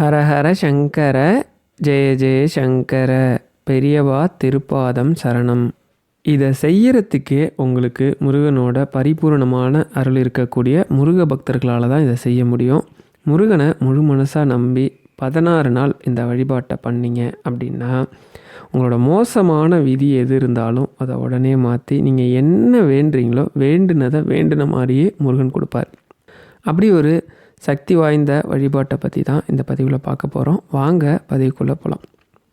ஹரஹர சங்கர ஜெய ஜெய சங்கர பெரியவா திருப்பாதம் சரணம். இதை செய்யறதுக்கே உங்களுக்கு முருகனோட பரிபூரணமான அருள் இருக்கக்கூடிய முருக பக்தர்களால் தான் இதை செய்ய முடியும். முருகனை முழு மனசாக நம்பி பதினாறு நாள் இந்த வழிபாட்டை பண்ணீங்க அப்படின்னா உங்களோட மோசமான விதி எது இருந்தாலும் அதை உடனே மாற்றி நீங்கள் என்ன வேண்டுறீங்களோ வேண்டுனதை வேண்டுன மாதிரியே முருகன் கொடுப்பார். அப்படி ஒரு சக்தி வாய்ந்த வழிபாட்டை பற்றி தான் இந்த பதிவில் பார்க்க போகிறோம் வாங்க பதிவுக்குள்ளே போகலாம்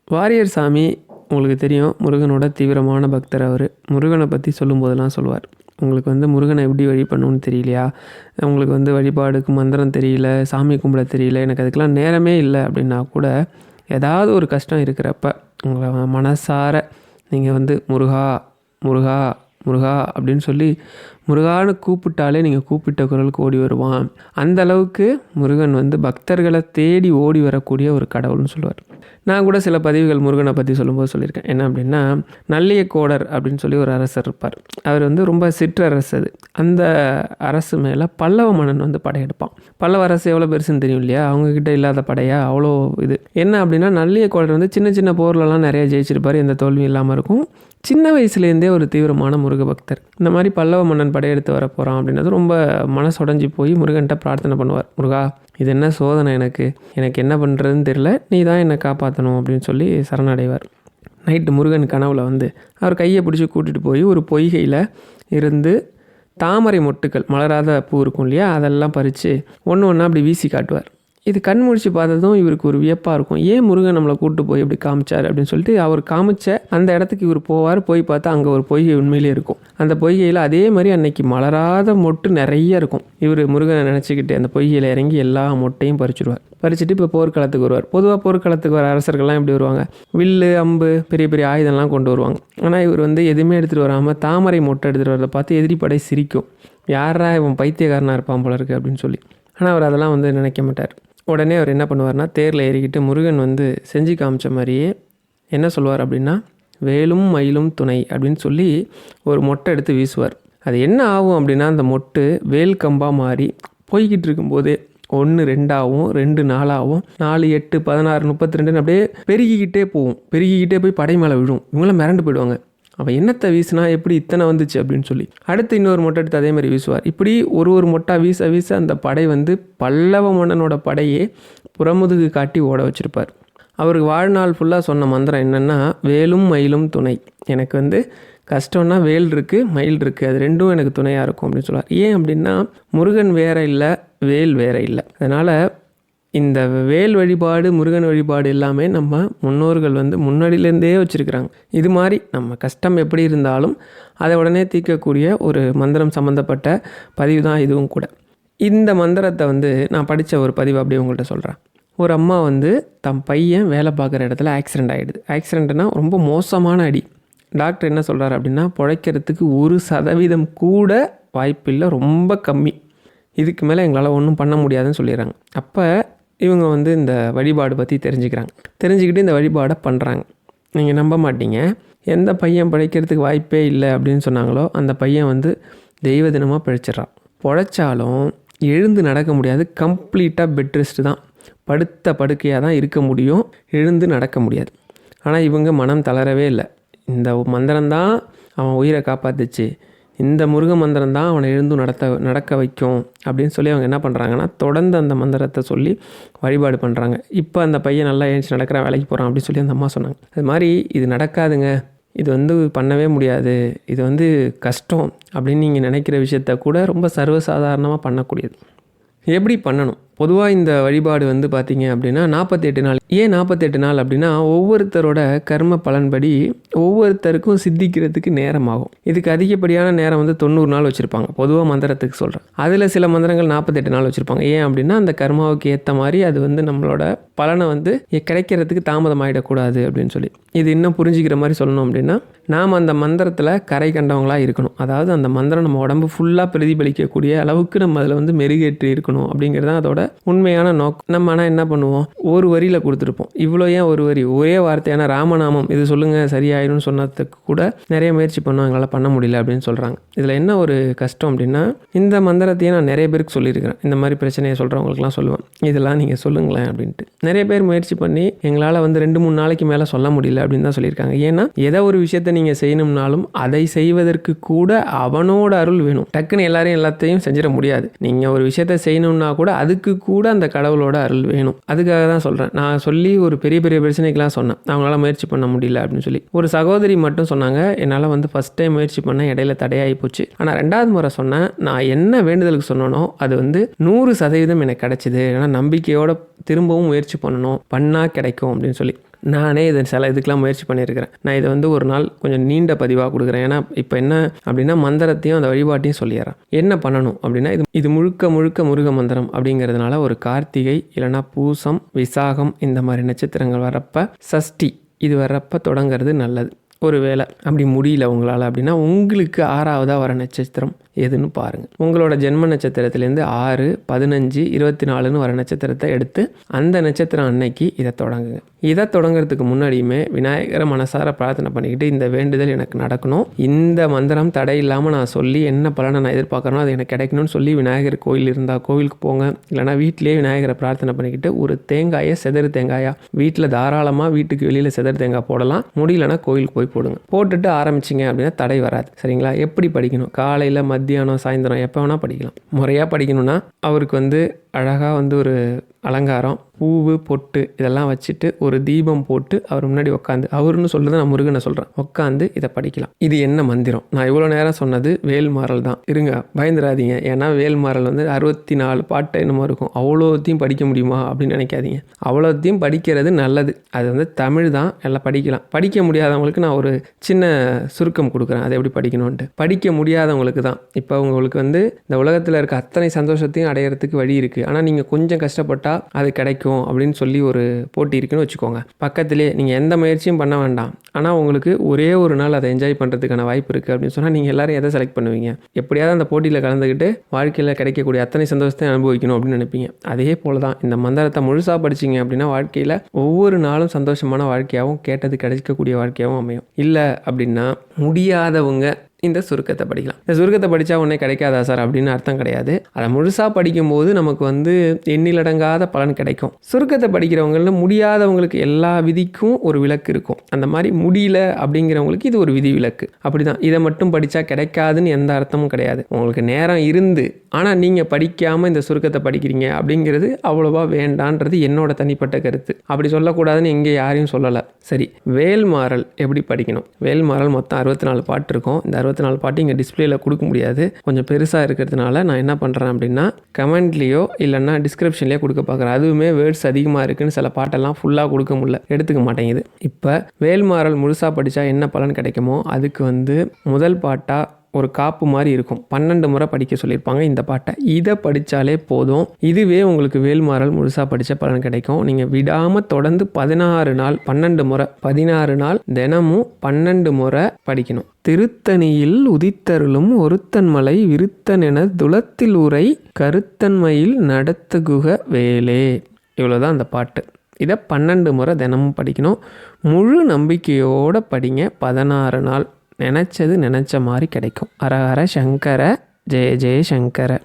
வாரியர் சாமி உங்களுக்கு தெரியும் முருகனோட தீவிரமான பக்தர் அவர். முருகனை பற்றி சொல்லும்போதெல்லாம் சொல்லுவார். உங்களுக்கு வந்து முருகனை எப்படி வழி பண்ணணும்னு தெரியலையா? உங்களுக்கு வந்து வழிபாடுக்கு மந்திரம் தெரியல சாமி கும்பிட தெரியல எனக்கு அதுக்கெலாம் நேரமே இல்லை அப்படின்னா கூட ஏதாவது ஒரு கஷ்டம் இருக்கிறப்ப உங்களை மனசார நீங்கள் வந்து முருகா முருகா முருகா அப்படின்னு சொல்லி முருகான்னு கூப்பிட்டாலே நீங்கள் கூப்பிட்ட குரலுக்கு ஓடி வருவான். அந்த அளவுக்கு முருகன் வந்து பக்தர்களை தேடி ஓடி வரக்கூடிய ஒரு கடவுள்னு சொல்லுவார். நான் கூட சில பதிவுகள் முருகனை பற்றி சொல்லும்போது சொல்லியிருக்கேன். என்ன அப்படின்னா நல்லியக்கோடர் அப்படின்னு சொல்லி ஒரு அரசர் இருப்பார். அவர் வந்து ரொம்ப சிற்றரசு அது. அந்த அரசு மேலே பல்லவ மன்னன் வந்து படையெடுப்பான் பல்லவ அரசு எவ்வளோ பெருசுன்னு தெரியும் இல்லையா? அவங்கக்கிட்ட இல்லாத படையா? அவ்வளோ இது. என்ன அப்படின்னா நல்லியக்கோடர் வந்து சின்ன சின்ன போர்லலாம் நிறைய ஜெயிச்சிருப்பார். எந்த தோல்வியும் இல்லாமல் இருக்கும். சின்ன வயசுலேருந்தே ஒரு தீவிரமான முருக பக்தர் இந்த மாதிரி பல்லவ மன்னன் படையெடுத்து வர போகிறான் அப்படின்றது ரொம்ப மனசுடைஞ்சு போய் முருகன்கிட்ட பிரார்த்தனை பண்ணுவார். முருகா இது என்ன சோதனை எனக்கு? எனக்கு என்ன பண்ணுறதுன்னு தெரில நீ தான் என்னை காப்பாற்றணும் அப்படின்னு சொல்லி சரணடைவார். நைட்டு முருகன் கனவுல வந்து அவர் கையை பிடிச்சி கூட்டிகிட்டு போய் ஒரு பொய்கையில் இருந்து தாமரை மொட்டுக்கள் மலராத பூ இருக்கும் இல்லையா அதெல்லாம் பறித்து ஒன்று ஒன்றா அப்படி வீசி காட்டுவார். இது கண் முடிச்சு பார்த்ததும் இவருக்கு ஒரு வியப்பாக இருக்கும். ஏன் முருகன் நம்மளை கூப்பிட்டு போய் இப்படி காமிச்சார்? அப்படின்னு சொல்லிட்டு அவர் காமிச்ச அந்த இடத்துக்கு இவர் போவார். போய் பார்த்தா அங்கே ஒரு பொய்கை உண்மையிலே இருக்கும். அந்த பொய்கையில் அதே மாதிரி அன்னைக்கு மலராத மொட்டு நிறைய இருக்கும். இவர் முருகனை நினச்சிக்கிட்டு அந்த பொய்கையில் இறங்கி எல்லா மொட்டையும் பறிச்சிடுவார் பறிச்சுட்டு இப்போ போர்க்களத்துக்கு வருவார். பொதுவாக போர்க்களத்துக்கு வர அரசர்கள்லாம் எப்படி வருவாங்க? வில்லு அம்பு பெரிய பெரிய ஆயுதம்லாம் கொண்டு வருவாங்க. ஆனால் இவர் வந்து எதுவுமே எடுத்துகிட்டு வராமல் தாமரை மொட்டை எடுத்துகிட்டு வரதை பார்த்து எதிரிப்படை சிரிக்கும். யாரா இவன் பைத்தியக்காரனாக இருப்பான் போல இருக்குது அப்படின்னு சொல்லி. ஆனால் அவர் அதெல்லாம் வந்து நினைக்க மாட்டார். உடனே அவர் என்ன பண்ணுவார்னா தேரில் ஏறிக்கிட்டு முருகன் வந்து செஞ்சு காமிச்ச மாதிரியே என்ன சொல்லுவார் அப்படின்னா வேலும் மயிலும் துணை அப்படின்னு சொல்லி ஒரு மொட்டை எடுத்து வீசுவார். அது என்ன ஆகும் அப்படின்னா அந்த மொட்டு வேல் கம்பாக மாறி போய்கிட்டு இருக்கும்போதே ஒன்று ரெண்டாகவும் ரெண்டு நாலாகவும் நாலு எட்டு பதினாறு முப்பத்தி ரெண்டுன்னு அப்படியே பெருகிக்கிட்டே போகும். பெருகிக்கிட்டே போய் படை மேலே விழும். இவங்களாம் மிரண்டு போயிடுவாங்க. அவன் என்னத்தை வீசினா எப்படி இத்தனை வந்துச்சு அப்படின்னு சொல்லி. அடுத்து இன்னொரு மொட்டை எடுத்து அதே மாதிரி வீசுவார். இப்படி ஒரு ஒரு மொட்டா வீச வீச அந்த படை வந்து பல்லவ மன்னனோட படையே புறமுதுகு காட்டி ஓட வச்சிருப்பார். அவருக்கு வாழ்நாள் ஃபுல்லாக சொன்ன மந்திரம் என்னென்னா வேலும் மயிலும் துணை. எனக்கு வந்து கஷ்டம்னா வேல் இருக்குது மயில் இருக்குது அது ரெண்டும் எனக்கு துணையாக இருக்கும் அப்படின்னு சொல்லுவார். ஏன் அப்படின்னா முருகன் வேற இல்லை வேல் வேற இல்லை. அதனால் இந்த வேல் வழிபாடு முருகன் வழிபாடு எல்லாமே நம்ம முன்னோர்கள் வந்து முன்னாடியிலேருந்தே வச்சுருக்கிறாங்க. இது மாதிரி நம்ம கஷ்டம் எப்படி இருந்தாலும் அதை உடனே தீர்க்கக்கூடிய ஒரு மந்திரம் சம்மந்தப்பட்ட பதிவு தான் இதுவும் கூட. இந்த மந்திரத்தை வந்து நான் படித்த ஒரு பதிவு அப்படியே உங்கள்கிட்ட சொல்கிறேன் ஒரு அம்மா வந்து தம் பையன் வேலை பார்க்குற இடத்துல ஆக்சிடெண்ட் ஆகிடுது ஆக்சிடெண்ட்னா ரொம்ப மோசமான அடி. டாக்டர் என்ன சொல்கிறார் அப்படின்னா பிழைக்கிறதுக்கு ஒரு சதவீதம் கூட வாய்ப்பில்லை ரொம்ப கம்மி. இதுக்கு மேலே எங்களால் ஒன்றும் பண்ண முடியாதுன்னு சொல்லிடுறாங்க. அப்போ இவங்க வந்து இந்த வழிபாடு பற்றி தெரிஞ்சுக்கிறாங்க. தெரிஞ்சுக்கிட்டு இந்த வழிபாடை பண்ணுறாங்க நீங்கள் நம்ப மாட்டீங்க. எந்த பையன் பிழைக்கிறதுக்கு வாய்ப்பே இல்லை அப்படின்னு சொன்னாங்களோ அந்த பையன் வந்து தெய்வ தினமாக பிழைச்சிட்றான். பிழைச்சாலும் எழுந்து நடக்க முடியாது. கம்ப்ளீட்டாக பெட் ரெஸ்ட் தான். படுத்த படுக்கையாக தான் இருக்க முடியும். எழுந்து நடக்க முடியாது. ஆனால் இவங்க மனம் தளரவே இல்லை. இந்த மந்திரம்தான் அவன் உயிரை காப்பாத்துச்சு. இந்த முருக மந்திரம் தான் அவனை எழுந்து நடத்த நடக்க வைக்கும் அப்படின்னு சொல்லி அவங்க என்ன பண்ணுறாங்கன்னா தொடர்ந்து அந்த மந்திரத்தை சொல்லி வழிபாடு பண்ணுறாங்க இப்போ அந்த பையன் நல்லா ஏஞ்சி நடக்கிற வேலைக்கு போகிறான் அப்படின்னு சொல்லி அந்த அம்மா சொன்னாங்க. அது மாதிரி இது நடக்காதுங்க. இது வந்து பண்ணவே முடியாது. இது வந்து கஷ்டம் அப்படின்னு நீங்கள் நினைக்கிற விஷயத்த கூட ரொம்ப சர்வசாதாரணமாக பண்ணக்கூடியது. எப்படி பண்ணணும்? பொதுவாக இந்த வழிபாடு வந்து பார்த்தீங்க அப்படின்னா நாற்பத்தெட்டு நாள். ஏன் நாற்பத்தெட்டு நாள் அப்படின்னா ஒவ்வொருத்தரோட கர்ம பலன்படி ஒவ்வொருத்தருக்கும் சித்திக்கிறதுக்கு நேரம் ஆகும் இதுக்கு அதிகப்படியான நேரம் வந்து தொண்ணூறு நாள் வச்சுருப்பாங்க. பொதுவாக மந்திரத்துக்கு சொல்கிறேன் அதில் சில மந்திரங்கள் நாற்பத்தெட்டு நாள் வச்சுருப்பாங்க. ஏன் அப்படின்னா அந்த கர்மாவுக்கு ஏற்ற மாதிரி அது வந்து நம்மளோட பலனை வந்து கிடைக்கிறதுக்கு தாமதம் ஆகிடக்கூடாது அப்படின்னு சொல்லி. இது இன்னும் புரிஞ்சிக்கிற மாதிரி சொல்லணும் அப்படின்னா நாம் அந்த மந்திரத்தில் கரை கண்டவங்களாக இருக்கணும். அதாவது அந்த மந்திரம் நம்ம உடம்பு ஃபுல்லாக பிரதிபலிக்கக்கூடிய அளவுக்கு நம்ம அதில் வந்து மெருகேற்றி இருக்கணும் அப்படிங்கிறது தான் அதோட உண்மையான நோக்கம். நம்ம ஆனால் என்ன பண்ணுவோம்? ஒரு வரியில் கொடுத்துருப்போம். இவ்வளோ ஏன் ஒரு வரி? ஒரே வார்த்தையான ராமநாமம். இது சொல்லுங்கள் சரியாயிடும்னு சொன்னதுக்கு கூட நிறைய முயற்சி பண்ணோம் எங்களால் பண்ண முடியல அப்படின்னு சொல்கிறாங்க இதில் என்ன ஒரு கஷ்டம் அப்படின்னா இந்த மந்திரத்தையே நான் நிறைய பேருக்கு சொல்லியிருக்கிறேன். இந்த மாதிரி பிரச்சனையை சொல்கிறவங்களுக்குலாம் சொல்லுவேன். இதெல்லாம் நீங்கள் சொல்லுங்களேன் அப்படின்ட்டு. நிறைய பேர் முயற்சி பண்ணி எங்களால் வந்து ரெண்டு மூணு நாளைக்கு மேலே சொல்ல முடியல அப்படின்னு தான் சொல்லியிருக்காங்க. ஏன்னா ஏதோ ஒரு விஷயத்தை நீங்கள் செய்யணும்னாலும் அதை செய்வதற்கு கூட அவனோட அருள் வேணும். டக்குன்னு எல்லாரையும் எல்லாத்தையும் செஞ்சிட முடியாது. நீங்கள் ஒரு விஷயத்தை செய்யணும்னா கூட அதுக்கு கூட அந்த கடவுளோட அருள் வேணும். அதுக்காக தான் சொல்கிறேன் நான் சொல்லி ஒரு பெரிய பெரிய பிரச்சனைக்கெலாம் சொன்னேன். அவங்களால முயற்சி பண்ண முடியல அப்படின்னு சொல்லி. ஒரு சகோதரி மட்டும் சொன்னாங்க. என்னால் வந்து ஃபஸ்ட் டைம் முயற்சி பண்ண இடையில தடையாகி போச்சு. ஆனால் ரெண்டாவது முறை சொன்னேன். நான் என்ன வேண்டுதலுக்கு சொன்னனோ அது வந்து நூறு சதவீதம் எனக்கு கிடச்சிது. ஏன்னா நம்பிக்கையோட திரும்பவும் முயற்சி பண்ணணும். பண்ணால் கிடைக்கும் அப்படின்னு சொல்லி. நானே இதை சில இதுக்கெலாம் முயற்சி பண்ணியிருக்கிறேன். நான் இதை வந்து ஒரு நாள் கொஞ்சம் நீண்ட பதிவாக கொடுக்குறேன். ஏன்னா இப்போ என்ன அப்படின்னா மந்திரத்தையும் அந்த வழிபாட்டையும் சொல்லிடுறேன். என்ன பண்ணணும் அப்படின்னா இது இது முழுக்க முழுக்க முருக மந்திரம் அப்படிங்கிறதுனால ஒரு கார்த்திகை இல்லைன்னா பூசம் விசாகம் இந்த மாதிரி நட்சத்திரங்கள் வரப்போ சஷ்டி இது வர்றப்ப தொடங்கிறது நல்லது. ஒரு வேலை அப்படி முடியல உங்களால் அப்படின்னா உங்களுக்கு ஆறாவதாக வர நட்சத்திரம் எதுன்னு பாருங்கள் உங்களோட ஜென்ம நட்சத்திரத்துலேருந்து ஆறு பதினஞ்சு இருபத்தி நாலுன்னு வர நட்சத்திரத்தை எடுத்து அந்த நட்சத்திரம் அன்னைக்கு இதை தொடங்குங்க. இதை தொடங்குறதுக்கு முன்னாடியுமே விநாயகரை மனசார பிரார்த்தனை பண்ணிக்கிட்டு இந்த வேண்டுதல் எனக்கு நடக்கணும். இந்த மந்திரம் தடை இல்லாமல் நான் சொல்லி என்ன பலனை நான் எதிர்பார்க்குறேனோ அது எனக்கு கிடைக்கணும்னு சொல்லி விநாயகர் கோயில் இருந்தால் கோவிலுக்கு போங்க. இல்லைனா வீட்டிலேயே விநாயகரை பிரார்த்தனை பண்ணிக்கிட்டு ஒரு தேங்காயை செதறு தேங்காயா வீட்டில் தாராளமாக வீட்டுக்கு வெளியில் செதறு தேங்காய் போடலாம். முடியலன்னா கோயிலுக்கு போய் போடுங்க. போட்டுட்டு ஆரம்பிச்சிங்க அப்படின்னா தடை வராது. சரிங்களா? எப்படி படிக்கணும்? காலையில் மத்தியானம் சாயந்தரம் எப்போ வேணால் படிக்கலாம். முறையாக படிக்கணும்னா அவருக்கு வந்து அழகாக வந்து ஒரு அலங்காரம் பூவு பொட்டு இதெல்லாம் வச்சுட்டு ஒரு தீபம் போட்டு அவர் முன்னாடி உட்காந்து அவருன்னு சொல்லுறது நான் முருகனை சொல்கிறேன் உட்காந்து இதை படிக்கலாம். இது என்ன மந்திரம்? நான் இவ்வளோ நேரம் சொன்னது வேல்மாறல் தான். இருங்க பயந்துடாதீங்க ஏன்னா வேல்மாறல் வந்து அறுபத்தி நாலு பாட்டு என்னமோ இருக்கும். அவ்வளோத்தையும் படிக்க முடியுமா அப்படின்னு நினைக்காதீங்க. அவ்வளோத்தையும் படிக்கிறது நல்லது. அது வந்து தமிழ் தான். எல்லாம் படிக்கலாம். படிக்க முடியாதவங்களுக்கு நான் ஒரு சின்ன சுருக்கம் கொடுக்குறேன். அதை எப்படி படிக்கணும்ன்ட்டு. படிக்க முடியாதவங்களுக்கு தான். இப்போ உங்களுக்கு வந்து இந்த உலகத்தில் இருக்க அத்தனை சந்தோஷத்தையும் அடையிறதுக்கு வழி இருக்குது ஆனால் நீங்கள் கொஞ்சம் கஷ்டப்பட்டால் அது கிடைக்கும் அப்படின்னு சொல்லி ஒரு போட்டி இருக்குன்னு வச்சுக்கோங்க. பக்கத்துலேயே நீங்கள் எந்த முயற்சியும் பண்ண வேண்டாம். ஆனால் உங்களுக்கு ஒரே ஒரு நாள் அதை என்ஜாய் பண்ணுறதுக்கான வாய்ப்பு இருக்குது அப்படின்னு சொன்னால் நீங்கள் எல்லோரும் எதை செலக்ட் பண்ணுவீங்க? எப்படியாவது அந்த போட்டியில் கலந்துக்கிட்டு வாழ்க்கையில் கிடைக்கக்கூடிய அத்தனை சந்தோஷத்தை அனுபவிக்கணும் அப்படின்னு நினைப்பீங்க. அதே போல் தான் இந்த மந்திரத்தை முழுசாக படிச்சிங்க அப்படின்னா வாழ்க்கையில் ஒவ்வொரு நாளும் சந்தோஷமான வாழ்க்கையாகவும் கேட்டது கிடைக்கக்கூடிய வாழ்க்கையாகவும் அமையும். இல்லை அப்படின்னா முடியாதவங்க இந்த சுருக்கத்தை படிக்கலாம். இந்த சுருக்கத்தை படித்தா உடனே கிடைக்காதா சார்? அப்படின்னு அர்த்தம் கிடையாது. அதை முழுசாக படிக்கும்போது நமக்கு வந்து எண்ணிலடங்காத பலன் கிடைக்கும். சுருக்கத்தை படிக்கிறவங்களில் முடியாதவங்களுக்கு எல்லா விதிக்கும் ஒரு விலக்கு இருக்கும். அந்த மாதிரி முடியல அப்படிங்கிறவங்களுக்கு இது ஒரு விதி விலக்கு அப்படி தான் இதை மட்டும் படித்தா கிடைக்காதுன்னு எந்த அர்த்தமும் கிடையாது. உங்களுக்கு நேரம் இருந்து ஆனால் நீங்கள் படிக்காமல் இந்த சுருக்கத்தை படிக்கிறீங்க அப்படிங்கிறது அவ்வளோவா வேண்டான்றது என்னோட தனிப்பட்ட கருத்து. அப்படி சொல்லக்கூடாதுன்னு எங்கே யாரையும் சொல்லலை. சரி வேல்மாறல் எப்படி படிக்கணும்? வேல்மாறல் மொத்தம் அறுபத்தி நாலு பாட்டு இருக்கும். இந்த அறுபத்தி நாலு பாட்டு இங்கே டிஸ்பிளேயில் கொடுக்க முடியாது. கொஞ்சம் பெருசாக இருக்கிறதுனால நான் என்ன பண்ணுறேன் அப்படின்னா கமெண்ட்லேயோ இல்லைன்னா டிஸ்கிரிப்ஷன்லேயோ கொடுக்க பார்க்குறேன். அதுவுமே வேர்ட்ஸ் அதிகமாக இருக்குன்னு சில பாட்டெல்லாம் ஃபுல்லாக கொடுக்க முடியல. எடுத்துக்க மாட்டேங்குது இப்போ வேல்மாறல் முழுசாக படித்தா என்ன பலன் கிடைக்குமோ அதுக்கு வந்து முதல் பாட்டாக ஒரு காப்பு மாதிரி இருக்கும். பன்னெண்டு முறை படிக்க சொல்லியிருப்பாங்க இந்த பாட்டை. இதை படித்தாலே போதும். இதுவே உங்களுக்கு வேல்மாறல் முழுசாக படித்த பலன் கிடைக்கும். நீங்கள் விடாமல் தொடர்ந்து பதினாறு நாள் பன்னெண்டு முறை பதினாறு நாள் தினமும் பன்னெண்டு முறை படிக்கணும். திருத்தணியில் உதித்தருளும் ஒருத்தன்மலை என துளத்தில் உரை கருத்தன்மையில் நடத்துகுக வேலே. இவ்வளோதான் அந்த பாட்டு. இதை பன்னெண்டு முறை தினமும் படிக்கணும். முழு நம்பிக்கையோடு படிங்க. பதினாறு நாள். நினச்சது நினச்ச மாதிரி கிடைக்கும். ஹர ஹர சங்கர ஜெய ஜெய சங்கர.